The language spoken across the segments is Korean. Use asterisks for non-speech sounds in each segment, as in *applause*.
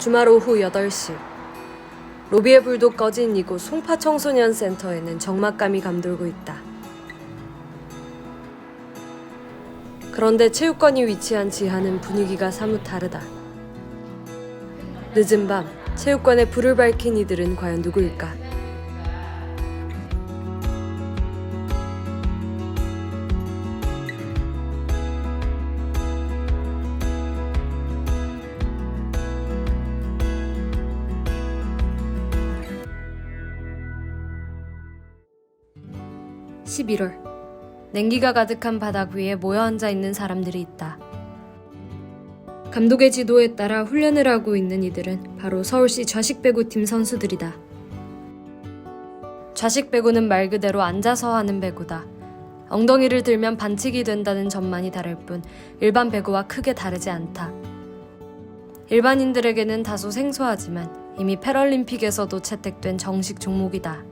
주말 오후 8시 로비의 불도 꺼진 이곳 송파 청소년 센터에는 적막감이 감돌고 있다. 그런데 체육관이 위치한 지하는 분위기가 사뭇 다르다. 늦은 밤 체육관에 불을 밝힌 이들은 과연 누구일까? (11월) 냉기가 가득한 바닥 위에 모여 앉아 있는 사람들이 있다. 감독의 지도에 따라 훈련을 하고 있는 이들은 바로 서울시 좌식배구팀 선수들이다. 좌식배구는 말 그대로 앉아서 하는 배구다. 엉덩이를 들면 반칙이 된다는 점만이 다를 뿐 일반 배구와 크게 다르지 않다. 일반인들에게는 다소 생소하지만 이미 패럴림픽에서도 채택된 정식 종목이다.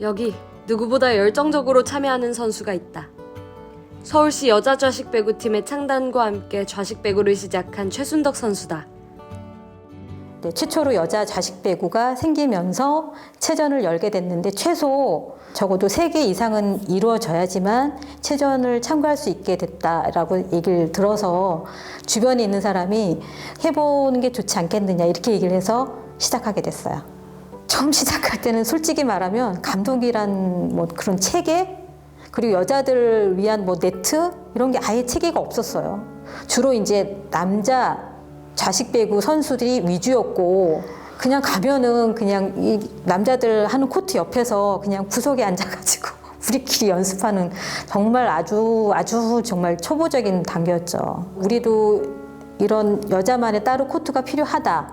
여기 누구보다 열정적으로 참여하는 선수가 있다. 서울시 여자 좌식 배구팀의 창단과 함께 좌식 배구를 시작한 최순덕 선수다. 네, 최초로 여자 자식 배구가 생기면서 체전을 열게 됐는데 최소 적어도 세 개 이상은 이루어져야지만 체전을 참가할 수 있게 됐다라고 얘기를 들어서 주변에 있는 사람이 해보는 게 좋지 않겠느냐 이렇게 얘기를 해서 시작하게 됐어요. 처음 시작할 때는 솔직히 말하면 감독이란 뭐 그런 체계 그리고 여자들 위한 뭐 네트 이런 게 아예 체계가 없었어요. 주로 이제 남자 자식 배구 선수들이 위주였고 그냥 가면은 그냥 이 남자들 하는 코트 옆에서 그냥 구석에 앉아가지고 *laughs* 우리끼리 연습하는 정말 아주 아주 정말 초보적인 단계였죠. 우리도 이런 여자만의 따로 코트가 필요하다.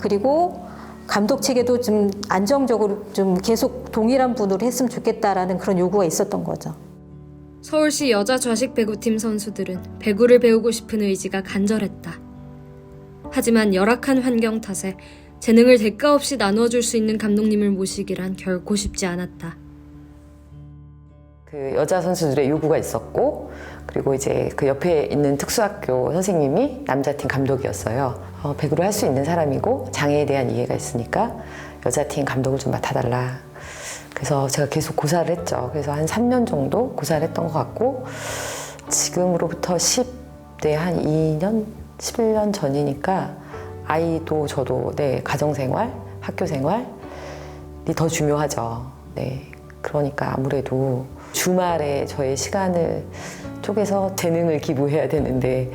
그리고 감독 체계도 좀 안정적으로 좀 계속 동일한 분으로 했으면 좋겠다라는 그런 요구가 있었던 거죠. 서울시 여자 좌식 배구팀 선수들은 배구를 배우고 싶은 의지가 간절했다. 하지만 열악한 환경 탓에 재능을 대가 없이 나눠줄 수 있는 감독님을 모시기란 결코 쉽지 않았다. 그 여자 선수들의 요구가 있었고 그리고 이제 그 옆에 있는 특수학교 선생님이 남자팀 감독이었어요. 어, 배구를 할수 있는 사람이고 장애에 대한 이해가 있으니까 여자팀 감독을 좀 맡아달라. 그래서 제가 계속 고사를 했죠. 그래서 한 3년 정도 고사를 했던 것 같고 지금으로부터 10대 한 2년, 11년 전이니까 아이도 저도 네 가정생활, 학교생활이 더 중요하죠. 네 그러니까 아무래도 주말에 저의 시간을 쪼개서 재능을 기부해야 되는데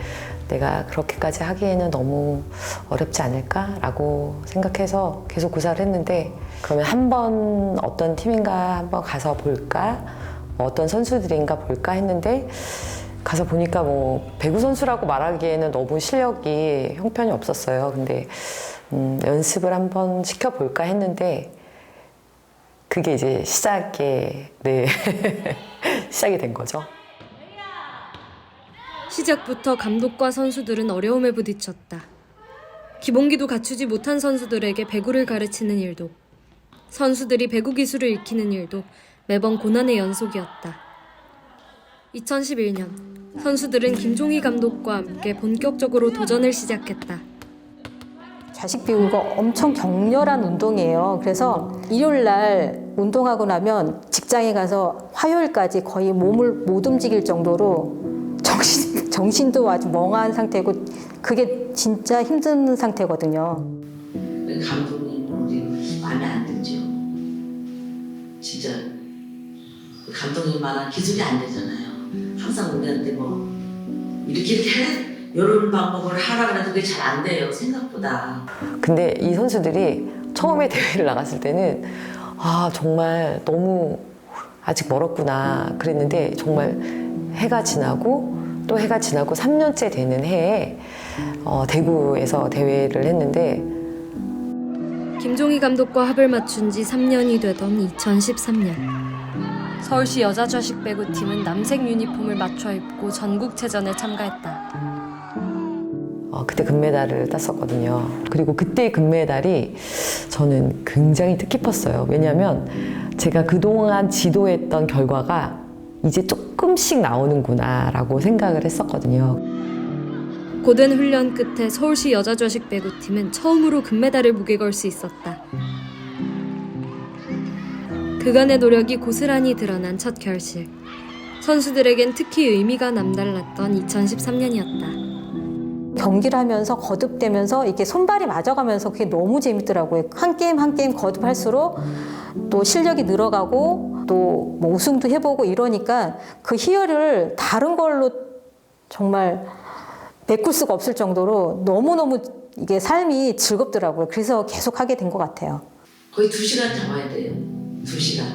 내가 그렇게까지 하기에는 너무 어렵지 않을까라고 생각해서 계속 고사를 했는데 그러면 한 번 어떤 팀인가 한번 가서 볼까 뭐 어떤 선수들인가 볼까 했는데 가서 보니까 뭐 배구 선수라고 말하기에는 너무 실력이 형편이 없었어요. 근데 음, 연습을 한번 시켜볼까 했는데 그게 이제 시작에 네 *laughs* 시작이 된 거죠. 시작부터 감독과 선수들은 어려움에 부딪혔다. 기본기도 갖추지 못한 선수들에게 배구를 가르치는 일도, 선수들이 배구 기술을 익히는 일도 매번 고난의 연속이었다. 2011년, 선수들은 김종희 감독과 함께 본격적으로 도전을 시작했다. 좌식 배구가 엄청 격렬한 운동이에요. 그래서 일요일 날 운동하고 나면 직장에 가서 화요일까지 거의 몸을 못 움직일 정도로 정신, 정신도 아주 멍한 상태고 그게 진짜 힘든 상태거든요. 그 감독님 우리 마음에 안 들죠. 진짜 그 감독님만한 기술이 안 되잖아요. 항상 우리한테 뭐 이렇게 이렇게 해 이런 방법을 하라 그래도 그게 잘 안 돼요 생각보다. 근데 이 선수들이 처음에 대회를 나갔을 때는 아 정말 너무 아직 멀었구나 그랬는데 정말 해가 지나고 또 해가 지나고 3년째 되는 해에 어, 대구에서 대회를 했는데 김종희 감독과 합을 맞춘 지 3년이 되던 2013년. 서울시 여자 좌식 배구 팀은 남색 유니폼을 맞춰 입고 전국체전에 참가했다. 어, 그때 금메달을 땄었거든요. 그리고 그때 금메달이 저는 굉장히 뜻깊었어요. 왜냐하면 제가 그동안 지도했던 결과가 이제 조금씩 나오는구나라고 생각을 했었거든요. 고된 훈련 끝에 서울시 여자좌식 배구팀은 처음으로 금메달을 목에 걸 수 있었다. 그간의 노력이 고스란히 드러난 첫 결실. 선수들에겐 특히 의미가 남달랐던 2013년이었다. 경기를 하면서 거듭되면서 이렇게 손발이 맞아가면서 그게 너무 재밌더라고요. 한 게임 한 게임 거듭할수록 또 실력이 늘어가고 또 뭐 우승도 해보고 이러니까 그 희열을 다른 걸로 정말 메꿀 수가 없을 정도로 너무너무 이게 삶이 즐겁더라고요. 그래서 계속 하게 된 것 같아요. 거의 두 시간 잡아야 돼요. 두 시간.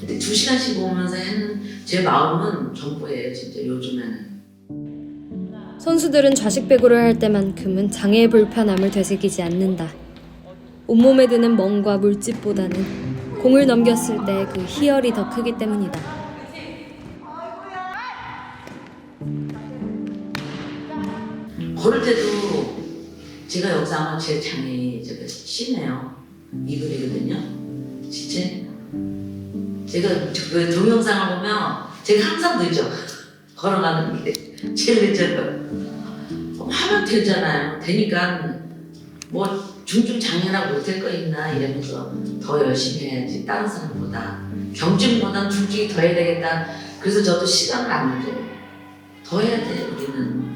근데 두 시간씩 보면서 하는 제 마음은 전부예요, 진짜 요즘에는. 선수들은 좌식 배구를 할 때만큼은 장애의 불편함을 되새기지 않는다. 온몸에 드는 멍과 물집보다는 공을 넘겼을 때 그 희열이 더 크기 때문이다. 걸을 때도 제가 여기서 아마 제 장애 제가 심해요. 이글이거든요. 진짜. 제가 그 동영상을 보면 제가 항상 늦어. *laughs* 걸어가는 게 늦어요. 어, 하면 되잖아요. 되니까 뭐 중증 장애나 못할 거 있나 이러면서 더 열심히 해야지 다른 사람보다 경증보다 중증이 더 해야 되겠다. 그래서 저도 시간을 안 늦어요. 더 해야 돼 우리는.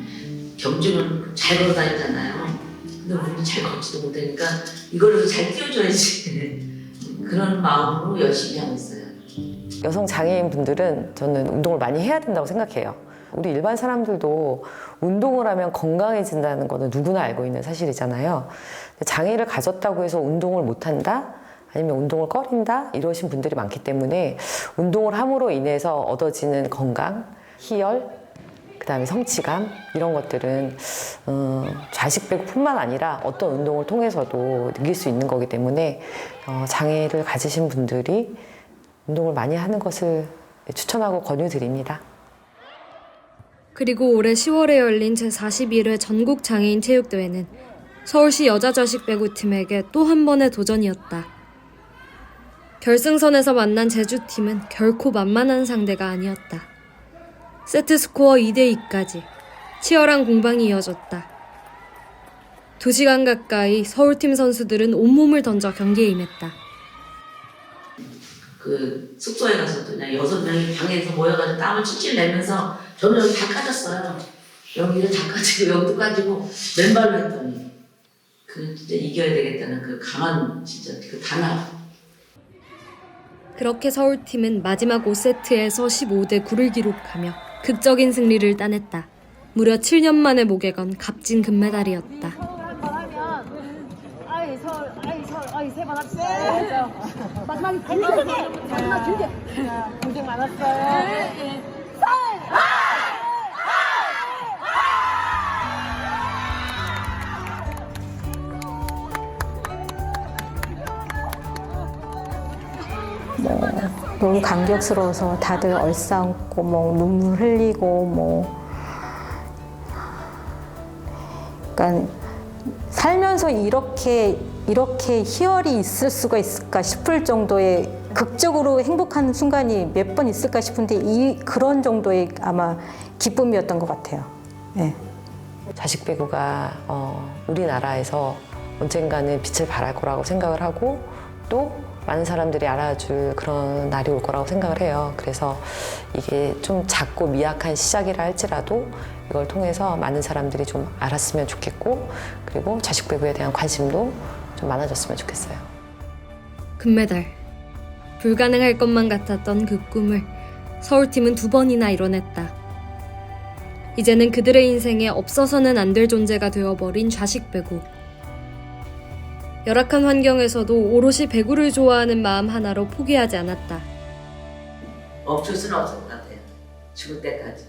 경주는 잘 걸어 다니잖아요. 근데 우리는 잘 걷지도 못하니까 이거를 잘 띄워줘야지. *laughs* 그런 마음으로 열심히 하고 있어요. 여성 장애인 분들은 저는 운동을 많이 해야 된다고 생각해요. 우리 일반 사람들도 운동을 하면 건강해진다는 거는 누구나 알고 있는 사실이잖아요. 장애를 가졌다고 해서 운동을 못한다? 아니면 운동을 꺼린다? 이러신 분들이 많기 때문에 운동을 함으로 인해서 얻어지는 건강, 희열, 그 다음에 성취감 이런 것들은 어, 좌식 배구뿐만 아니라 어떤 운동을 통해서도 느낄 수 있는 거기 때문에 어, 장애를 가지신 분들이 운동을 많이 하는 것을 추천하고 권유드립니다. 그리고 올해 10월에 열린 제41회 전국 장애인 체육대회는 서울시 여자좌식 배구 팀에게 또 한 번의 도전이었다. 결승선에서 만난 제주팀은 결코 만만한 상대가 아니었다. 세트 스코어 2대2까지 치열한 공방이 이어졌다. 2시간 가까이 서울팀 선수들은 온몸을 던져 경기에 임했다. 그 숙소에 가서도 그냥 여섯 명이 방에서 모여가지고 땀을 칠칠 내면서 저는 여기 다 까졌어요. 여기를 다 까지고 *laughs* 여기도 까지고 맨발로 했더니 그 진짜 이겨야 되겠다는 그 강한 진짜 그 단합 그렇게 서울팀은 마지막 5세트에서 15대 9를 기록하며 극적인 승리를 따냈다. 무려 7년 만에 목에 건 값진 금메달이었다. 하면 아이 서울 아이 서울 아이 세번 합시다. 마지막에 길게 마지막 길게 자, 고생 많았어요. 너무 감격스러워서 다들 얼싸안고 뭐 눈물 흘리고 뭐. 그러니까 살면서 이렇게 이렇게 희열이 있을 수가 있을까 싶을 정도의 극적으로 행복한 순간이 몇 번 있을까 싶은데 이 그런 정도의 아마 기쁨이었던 것 같아요. 네. 자식 배구가 어, 우리나라에서 언젠가는 빛을 발할 거라고 생각을 하고 또 많은 사람들이 알아줄 그런 날이 올 거라고 생각을 해요. 그래서 이게 좀 작고 미약한 시작이라 할지라도 이걸 통해서 많은 사람들이 좀 알았으면 좋겠고 그리고 자식 배구에 대한 관심도 좀 많아졌으면 좋겠어요. 금메달. 불가능할 것만 같았던 그 꿈을 서울팀은 두 번이나 이뤄냈다. 이제는 그들의 인생에 없어서는 안 될 존재가 되어버린 좌식 배구. 열악한 환경에서도 오롯이 배구를 좋아하는 마음 하나로 포기하지 않았다. 멈출 수는 없을 것 같아요. 죽을 때까지.